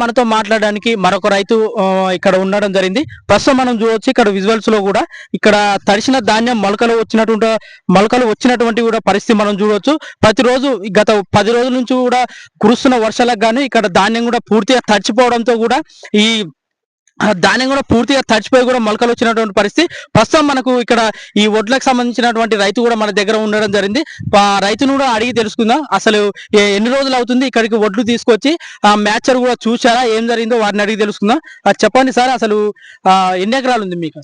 మనతో మాట్లాడడానికి మరొక రైతు ఇక్కడ ఉండడం జరిగింది. ప్రస్తుతం మనం చూడవచ్చు ఇక్కడ విజువల్స్లో కూడా ఇక్కడ తడిసిన ధాన్యం మొలకలు వచ్చినటువంటి మొలకలు వచ్చినటువంటి కూడా పరిస్థితి మనం చూడవచ్చు ప్రతిరోజు గత పది రోజుల నుంచి కూడా కురుస్తున్న వర్షాలకు గాను ఇక్కడ ధాన్యం కూడా పూర్తిగా తడిచిపోవడంతో కూడా ఈ ధాన్యం కూడా పూర్తిగా తడిచిపోయి కూడా మొలకలు వచ్చినటువంటి పరిస్థితి. ప్రస్తుతం మనకు ఇక్కడ ఈ వడ్లకు సంబంధించినటువంటి రైతు కూడా మన దగ్గర ఉండడం జరిగింది. ఆ రైతును కూడా అడిగి తెలుసుకుందాం. అసలు ఎన్ని రోజులు అవుతుంది ఇక్కడికి వడ్లు తీసుకొచ్చి ఆ మ్యాచర్ కూడా చూసారా ఏం జరిగిందో వారిని అడిగి తెలుసుకుందాం. చెప్పండి సార్ అసలు ఆ ఎన్ని ఎకరాలు ఉంది మీకు?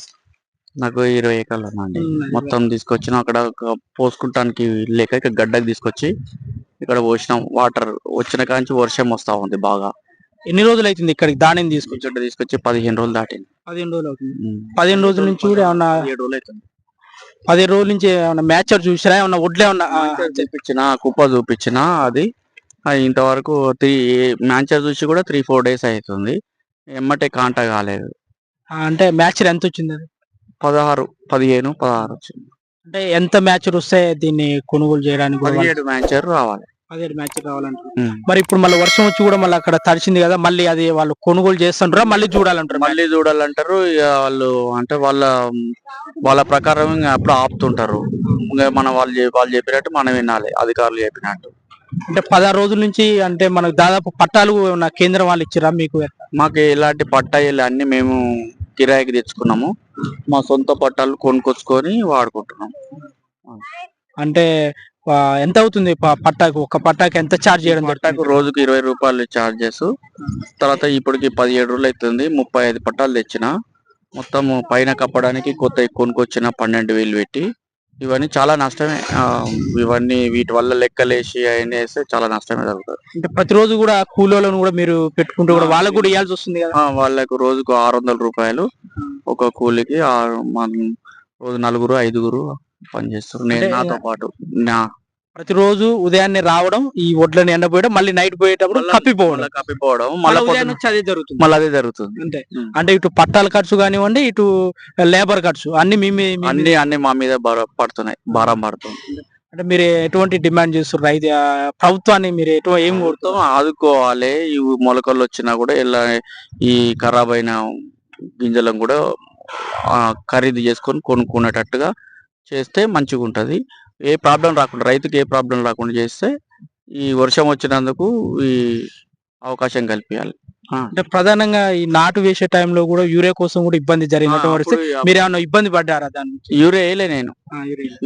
నాకు ఇరవై ఎకరాలు అండి. మొత్తం తీసుకొచ్చిన అక్కడ పోసుకుంటానికి లేక ఇక్కడ గడ్డకి తీసుకొచ్చి ఇక్కడ పోసినాం. వాటర్ వచ్చిన కాంచి వర్షం వస్తా ఉంది బాగా. ఎన్ని రోజులు అవుతుంది ఇక్కడికి ధాన్యం తీసుకొచ్చి? కొంచెం తీసుకొచ్చి పదిహేను రోజులు దాటింది. పదిహేను రోజులు అవుతుంది. పదిహేను రోజుల నుంచి కూడా ఏమన్నా ఏడు రోజులు అవుతుంది పదిహేను రోజుల నుంచి ఏమన్నా మ్యాచర్ చూసారా ఏమన్నా వడ్లు ఏమన్నా? ఆ, చూపించిన కుప్ప చూపించిన అది ఇంతవరకు త్రీ మ్యాచర్ చూసి కూడా త్రీ ఫోర్ డేస్ అవుతుంది. ఎమ్మటే కాంట కాలేదు. అంటే మ్యాచర్ ఎంత వచ్చింది అది? పదహారు పదిహేను పదహారు వచ్చింది. అంటే ఎంత మ్యాచర్ వస్తే దీన్ని కొనుగోలు చేయడానికి పదిహేడు మ్యాచర్ రావాలి. పదిహేడు మ్యాచ్ కావాలంటారు. మరి ఇప్పుడు మళ్ళీ వర్షం వచ్చి కూడా మళ్ళీ అక్కడ తడిచింది కదా మళ్ళీ అది వాళ్ళు కొనుగోలు చేస్తుంటారా మళ్ళీ చూడాలంటారు మళ్ళీ చూడాలంటారు. ఇక వాళ్ళు అంటే వాళ్ళ వాళ్ళ ప్రకారం ఇంకా అప్పుడు ఆపుతుంటారు. ఇంకా మన వాళ్ళు చె- వాళ్ళు చెప్పినట్టు మనం వినాలి అధికారులు చెప్పినట్టు. అంటే పదహారు రోజుల నుంచి అంటే మనకు దాదాపు పట్టాలు ఉన్న కేంద్రం వాళ్ళు ఇచ్చిరా మీకు? మాకు ఎలాంటి పట్టాయిలు అన్ని మేము కిరాయికి తెచ్చుకున్నాము. మా సొంత పట్టాలు కొనుక్కొచ్చుకొని వాడుకుంటున్నాం. అంటే ఎంత అవుతుంది ప- పట్టాకు? ఒక పట్టాకి ఎంత ఛార్జ్ చేయడం పట్టాకు? రోజుకి ఇరవై రూపాయలు ఛార్జెస్ తర్వాత ఇప్పటికి పదిహేడు రోజులు అవుతుంది ముప్పై ఐదు పట్టాలు తెచ్చిన. మొత్తం పైన కప్పడానికి కొత్త కొనుక్కొచ్చిన పన్నెండు వేలు పెట్టి ఇవన్నీ చాలా నష్టమే. ఇవన్నీ వీటి వల్ల లెక్కలేసి అవన్నీ వేస్తే చాలా నష్టమే జరుగుతుంది. అంటే ప్రతిరోజు కూడా కూలీలను కూడా మీరు పెట్టుకుంటూ కూడా వాళ్ళకు కూడా ఇవ్వాల్సి వస్తుంది కదా? వాళ్ళకు రోజుకు ఆరు వందల రూపాయలు ఒక కూలికి రోజు నలుగురు ఐదుగురు పనిచేస్తారు. నేను అంటే నాతో పాటు నా ప్రతిరోజు ఉదయాన్నే రావడం ఈ వడ్లను ఎండపోయడం మళ్ళీ నైట్ పోయేటప్పుడు మళ్ళా- కప్పిపోవడం. మళ్ళా కప్పిపోవడం మళ్ళీ అదే జరుగుతుంది. మళ్ళీ అదే జరుగుతుంది. అంతే. ఉం. అంటే ఇటు పట్టాల ఖర్చు కానివ్వండి ఇటు లేబర్ ఖర్చు అన్ని మీ మీ- మీ- అన్ని అన్ని మా మీద భారం పడుతున్నాయి భారం పడుతుంది. అంటే మీరు ఎటువంటి డిమాండ్ చేస్తారు రైతు ఆ, ప్రభుత్వాన్ని మీరు ఎటు ఏం మొత్తం ఆదుకోవాలి. ఈ మొలకలు వచ్చినా కూడా ఇలా ఈ ఖరాబ్ అయిన గింజలను కూడా ఆ, ఖరీదు చేసుకొని కొనుక్కునేటట్టుగా చేస్తే మంచిగా ఉంటది ఏ ప్రాబ్లం రాకుండా రైతుకి ఏ ప్రాబ్లం రాకుండా చేస్తే ఈ వర్షం వచ్చినందుకు ఈ అవకాశం కల్పించాలి అంటే ప్రధానంగా ఈ నాటు వేసే టైంలో కూడా యూరియా కోసం కూడా ఇబ్బంది జరిగినట్టు మీరు ఏమైనా ఇబ్బంది పడ్డారా దాని యూరియా వేయలే నేను.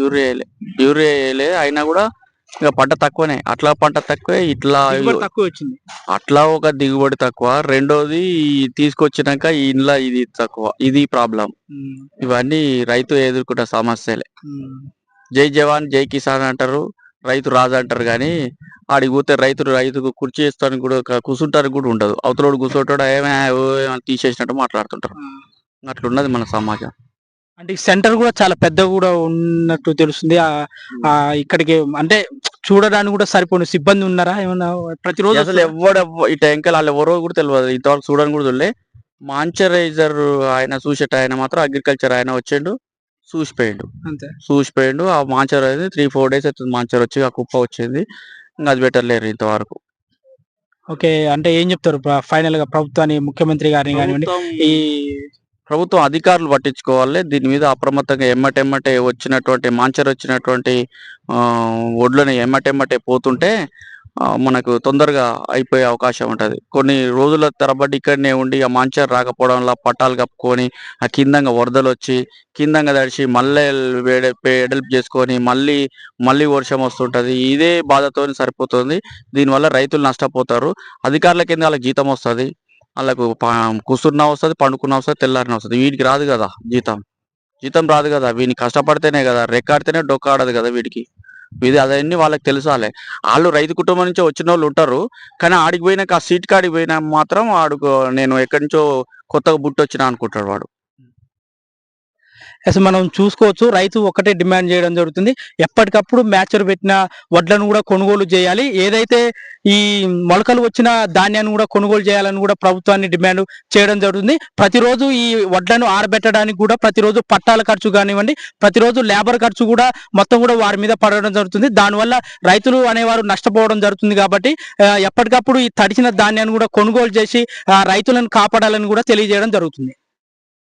యూరియా వేయలే. యూరియా వేయలే. అయినా కూడా ఇక పంట తక్కువనే. అట్లా పంట తక్కువే ఇట్లా తక్కువ వచ్చింది. అట్లా ఒక దిగుబడి తక్కువ. రెండోది తీసుకొచ్చినాక ఇంట్లో ఇది తక్కువ. ఇది ప్రాబ్లం. ఇవన్నీ రైతు ఎదుర్కొన్న సమస్యలే. జై జవాన్ జై కిసాన్ అంటారు. రైతు రాజు అంటారు కానీ ఆడికి పోతే రైతు రైతుకు కుర్చీ వేస్తానికి కూడా కూర్చుంటానికి కూడా ఉండదు. అవతలోడు కూర్చోటాడు ఏమే ఓ ఏమో తీసేసినట్టు మాట్లాడుతుంటారు. అట్లున్నది మన సమాజం. అంటే సెంటర్ కూడా చాలా పెద్ద కూడా ఉన్నట్టు తెలుస్తుంది. ఇక్కడికి అంటే చూడడానికి కూడా సరిపోయిన సిబ్బంది ఉన్నారా? ఏమన్నా ప్రతిరోజు అసలు ఎవడ ఈ టైంకల్ వాళ్ళు ఎవరో కూడా తెలియదు ఇంతవరకు చూడని కూడా చూడలే. మాంచరైజర్ ఆయన చూసేట ఆయన మాత్రం అగ్రికల్చర్ ఆయన వచ్చిండు చూసిపోయిండు. అంతే. చూసిపోయిండు. ఆ మాంచర్ అనేది త్రీ ఫోర్ డేస్ అవుతుంది మాంచర్ వచ్చి ఆ కుప్ప వచ్చింది. ఇంకా అది పెట్టలేరు ఇంతవరకు. ఓకే. అంటే ఏం చెప్తారు? ఫైనల్గా ప్రభుత్వాన్ని ముఖ్యమంత్రి గారిని కానివ్వండి ఈ ప్రభుత్వం అధికారులు పట్టించుకోవాలి. దీని మీద అప్రమత్తంగా ఎమ్మటెమ్మటే వచ్చినటువంటి మాంచర్ వచ్చినటువంటి ఒడ్లని ఎమ్మటెమ్మటే పోతుంటే మనకు తొందరగా అయిపోయే అవకాశం ఉంటుంది. కొన్ని రోజుల తరబడి ఇక్కడనే ఉండి ఆ మాంచర్ రాకపోవడం వల్ల పట్టాలు కప్పుకొని ఆ కిందంగా వరదలు వచ్చి కిందంగా తడిచి మళ్ళీ వేడ వెడల్పు చేసుకొని మళ్ళీ మళ్ళీ వర్షం వస్తుంటుంది. ఇదే బాధతో సరిపోతుంది. దీనివల్ల రైతులు నష్టపోతారు. అధికారుల కింద వాళ్ళకి జీతం వస్తుంది. వాళ్ళకు కూసున్న వస్తుంది పండుకున్న వస్తుంది తెల్లారిన వస్తుంది. వీడికి రాదు కదా జీతం. జీతం రాదు కదా. వీడిని కష్టపడితేనే కదా రెక్కాడితేనే డొక్కాడదు కదా వీడికి. ఇది అదన్నీ వాళ్ళకి తెలుసాలే. వాళ్ళు రైతు కుటుంబం నుంచి వచ్చిన వాళ్ళు ఉంటారు. కానీ ఆడికి పోయినాక ఆ సీట్ కాడికి పోయినా మాత్రం ఆడుకు నేను ఎక్కడి నుంచో కొత్తగా బుట్టి వచ్చినా అనుకుంటాడు వాడు. అసలు మనం చూసుకోవచ్చు రైతు ఒకటే డిమాండ్ చేయడం జరుగుతుంది. ఎప్పటికప్పుడు మ్యాచర్ పెట్టిన వడ్లను కూడా కొనుగోలు చేయాలి. ఏదైతే ఈ మొలకలు వచ్చిన ధాన్యాన్ని కూడా కొనుగోలు చేయాలని కూడా ప్రభుత్వాన్ని డిమాండ్ చేయడం జరుగుతుంది. ప్రతిరోజు ఈ వడ్లను ఆరబెట్టడానికి కూడా ప్రతిరోజు పట్టాల ఖర్చు కానివ్వండి ప్రతిరోజు లేబర్ ఖర్చు కూడా మొత్తం కూడా వారి మీద పడడం జరుగుతుంది. దానివల్ల రైతులు అనేవారు నష్టపోవడం జరుగుతుంది కాబట్టి ఎప్పటికప్పుడు ఈ తడిచిన ధాన్యాన్ని కూడా కొనుగోలు చేసి రైతులను కాపాడాలని కూడా తెలియజేయడం జరుగుతుంది.